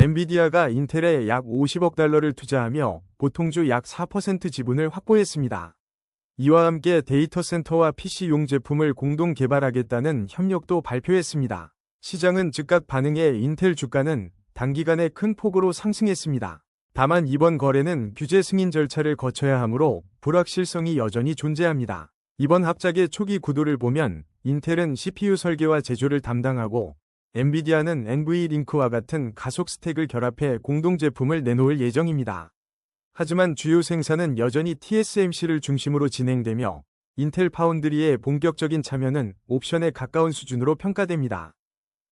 엔비디아가 인텔에 약 50억 달러를 투자하며 보통주 약 4% 지분을 확보했습니다. 이와 함께 데이터 센터와 PC용 제품을 공동 개발하겠다는 협력도 발표했습니다. 시장은 즉각 반응해 인텔 주가는 단기간에 큰 폭으로 상승했습니다. 다만 이번 거래는 규제 승인 절차를 거쳐야 하므로 불확실성이 여전히 존재합니다. 이번 합작의 초기 구도를 보면 인텔은 CPU 설계와 제조를 담당하고 엔비디아는 NV링크와 같은 가속 스택을 결합해 공동 제품을 내놓을 예정입니다. 하지만 주요 생산은 여전히 TSMC를 중심으로 진행되며 인텔 파운드리의 본격적인 참여는 옵션에 가까운 수준으로 평가됩니다.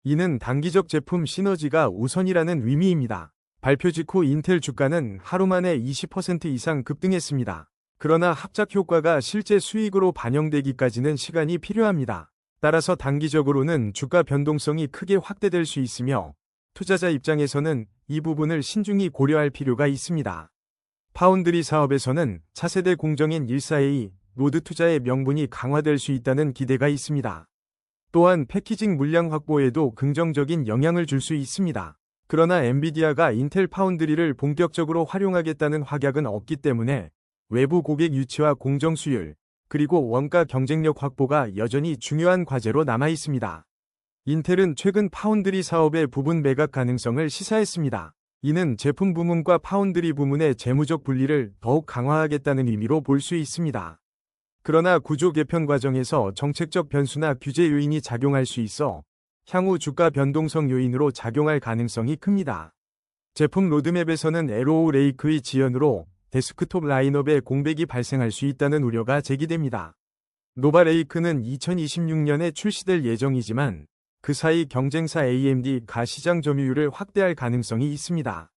이는 단기적 제품 시너지가 우선이라는 의미입니다. 발표 직후 인텔 주가는 하루 만에 20% 이상 급등했습니다. 그러나 합작 효과가 실제 수익으로 반영되기까지는 시간이 필요합니다. 따라서 단기적으로는 주가 변동성이 크게 확대될 수 있으며 투자자 입장에서는 이 부분을 신중히 고려할 필요가 있습니다. 파운드리 사업에서는 차세대 공정인 14A 로드 투자의 명분이 강화될 수 있다는 기대가 있습니다. 또한 패키징 물량 확보에도 긍정적인 영향을 줄 수 있습니다. 그러나 엔비디아가 인텔 파운드리를 본격적으로 활용하겠다는 확약은 없기 때문에 외부 고객 유치와 공정 수율, 그리고 원가 경쟁력 확보가 여전히 중요한 과제로 남아 있습니다. 인텔은 최근 파운드리 사업의 부분 매각 가능성을 시사했습니다. 이는 제품 부문과 파운드리 부문의 재무적 분리를 더욱 강화하겠다는 의미로 볼 수 있습니다. 그러나 구조 개편 과정에서 정책적 변수나 규제 요인이 작용할 수 있어 향후 주가 변동성 요인으로 작용할 가능성이 큽니다. 제품 로드맵에서는 에로우 레이크의 지연으로 데스크톱 라인업에 공백이 발생할 수 있다는 우려가 제기됩니다. 노바 레이크는 2026년에 출시될 예정이지만 그 사이 경쟁사 AMD가 시장 점유율을 확대할 가능성이 있습니다.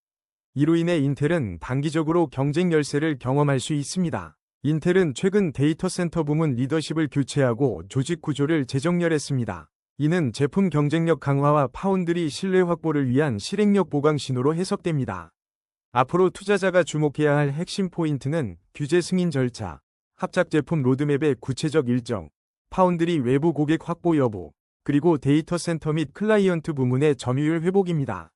이로 인해 인텔은 단기적으로 경쟁 열세를 경험할 수 있습니다. 인텔은 최근 데이터 센터 부문 리더십을 교체하고 조직 구조를 재정렬했습니다. 이는 제품 경쟁력 강화와 파운드리 신뢰 확보를 위한 실행력 보강 신호로 해석됩니다. 앞으로 투자자가 주목해야 할 핵심 포인트는 규제 승인 절차, 합작 제품 로드맵의 구체적 일정, 파운드리 외부 고객 확보 여부, 그리고 데이터 센터 및 클라이언트 부문의 점유율 회복입니다.